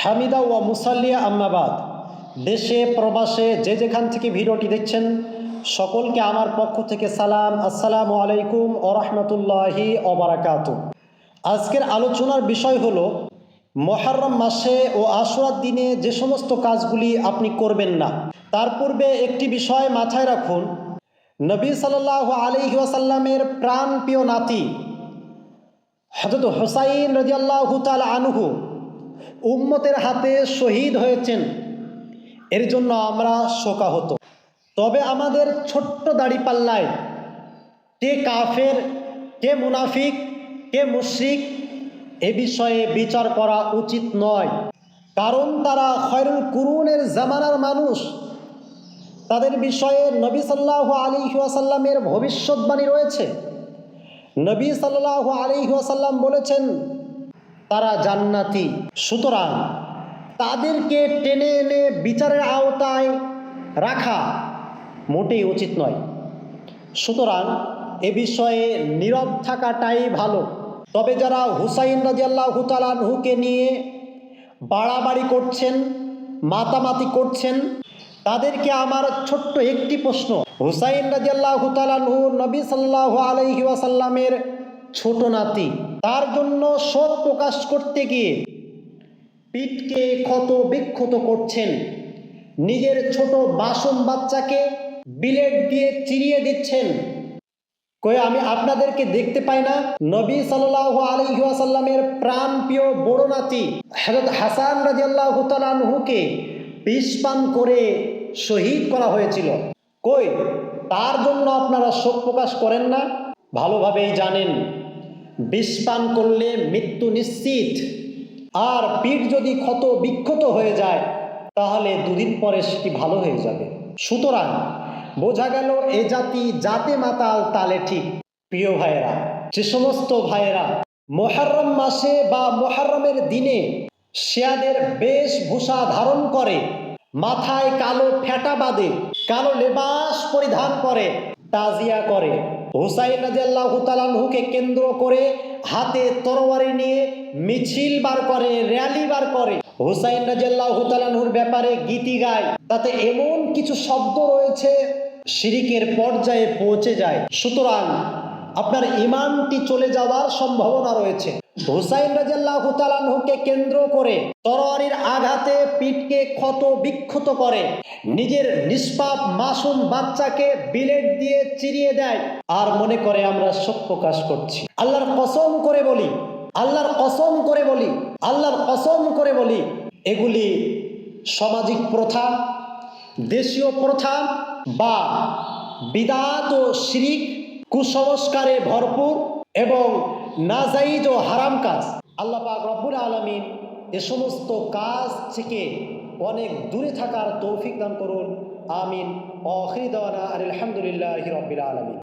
হামিদা ওয়া মুসাল্লিয়া আম্মাবাদ দেশে, প্রবাসে, যে যেখান থেকে ভিডিওটি দেখছেন, সকলকে আমার পক্ষ থেকে সালাম, আসসালামু আলাইকুম ও রহমতুল্লাহি অবরাকাত আজকের আলোচনার বিষয় হলো, মহারম মাসে ও আশুরার দিনে যে সমস্ত কাজগুলি আপনি করবেন না, তার পূর্বে একটি বিষয় মাথায় রাখুন। নবী সাল্লাহ আলী ওয়াসাল্লামের প্রাণ প্রিয় নাতি হজরত হোসাইন রাজিয়াল্লাহ তাল আনহু উম্মতের হাতে শহীদ হয়েছেন। এর জন্য আমরা শোকাহত। তবে আমাদের ছোট্ট দাড়ি পাল্লায় কে কাফের, কে মুনাফিক, কে মুশরিক, এ বিষয়ে বিচার করা উচিত নয়। কারণ তারা খয়রুল কুরুনের জামানার মানুষ। তাদের বিষয়ে নবী সাল্লাহ আলী ওয়াসাল্লামের ভবিষ্যৎবাণী রয়েছে। নবী সাল্লাহ আলী ওয়াসাল্লাম বলেছেন তারা জান্নাতি। সুতরাং তাদেরকে টেনে এনে বিচারের আওতায় রাখা মোটেই উচিত নয়। সুতরাং এ বিষয়ে নীরব থাকাটাই ভালো। তবে যারা হুসাইন রাজিয়াল্লাহ হুতালানহুকে নিয়ে বাড়াবাড়ি করছেন, মাতামাতি করছেন, তাদেরকে আমার ছোট্ট একটি প্রশ্ন। হুসাইন রাজিয়াল্লাহ হুতালানহু নবী সাল্লাহ আলহি ওয়াসাল্লামের ছোট নাতি, তার জন্য শোক প্রকাশ করতে গিয়ে পিঠকে ক্ষত বিক্ষত করছেন। নিজের ছোট বাসন বাচ্চাকে বিলেট দিয়ে চিরিয়ে দিচ্ছেন। কয়ে, আমি আপনাদেরকে দেখতে পাই না। নবী সাল্লাহ আলহিহাসাল্লামের প্রাণ প্রিয় বড় নাতি হজরত হাসান রাজিয়াল্লাহ তালানহুকে বিষ পান করে শহীদ করা হয়েছিল। কই, তার জন্য আপনারা শোক প্রকাশ করেন না? ভালোভাবেই জানেন। বিষ পান করলে মৃত্যু নিশ্চিত। আর পিঠ যদি ক্ষত বিক্ষত হয়ে যায়, তাহলে দুদিন পরে সেটি ভালো হয়ে যাবে। সুতরাং বোঝা গেল এ জাতি জাতে মাতাল, তালে ঠিক। প্রিয় ভাইয়েরা, যে সমস্ত ভাইয়েরা মোহারম মাসে বা মোহারমের দিনে শিয়াদের বেশভূষা ধারণ করে, মাথায় কালো ফেটা বাঁধে, কালো লেবাস পরিধান করে, তাজিয়া করে হুসাইন রাজিয়াল্লাহ তালানহুকে কেন্দ্র করে হাতে তরবারি নিয়ে মিছিল বার করে, র্যালি বার করে। হুসাইন রাজিয়াল্লাহ তালানহুর ব্যাপারে গীতি গায়। তাতে এমন কিছু শব্দ রয়েছে, শিরিকের পর্যায়ে পৌঁছে যায়। সুতরাং আপনার ইমানটি চলে যাওয়ার সম্ভাবনা রয়েছে। হুসাইন রাজাল্লাহ কেন্দ্র করে তরোয়ারির আঘাতে পিঠকে ক্ষত বিক্ষত করে। নিজের নিষ্পাপ মাসুম বাচ্চাকে বিলেট দিয়ে চিরিয়ে দেয়। আর মনে করে আমরা শোক প্রকাশ করছি। আল্লাহর কসম করে বলি, আল্লাহর কসম করে বলি, আল্লাহর কসম করে বলি, এগুলি সামাজিক প্রথা, দেশীয় প্রথা বা বিদাত ও শিরিক কুসংস্কারে ভরপুর এবং নাজাইজ ও হারাম কাজ। আল্লাহ পাক রব্বুল আলমিন এ সমস্ত কাজ থেকে অনেক দূরে থাকার তৌফিক দান করুন। আমিন। অখির দাওয়ানা আলহামদুলিল্লাহ রব্বুল আলমিন।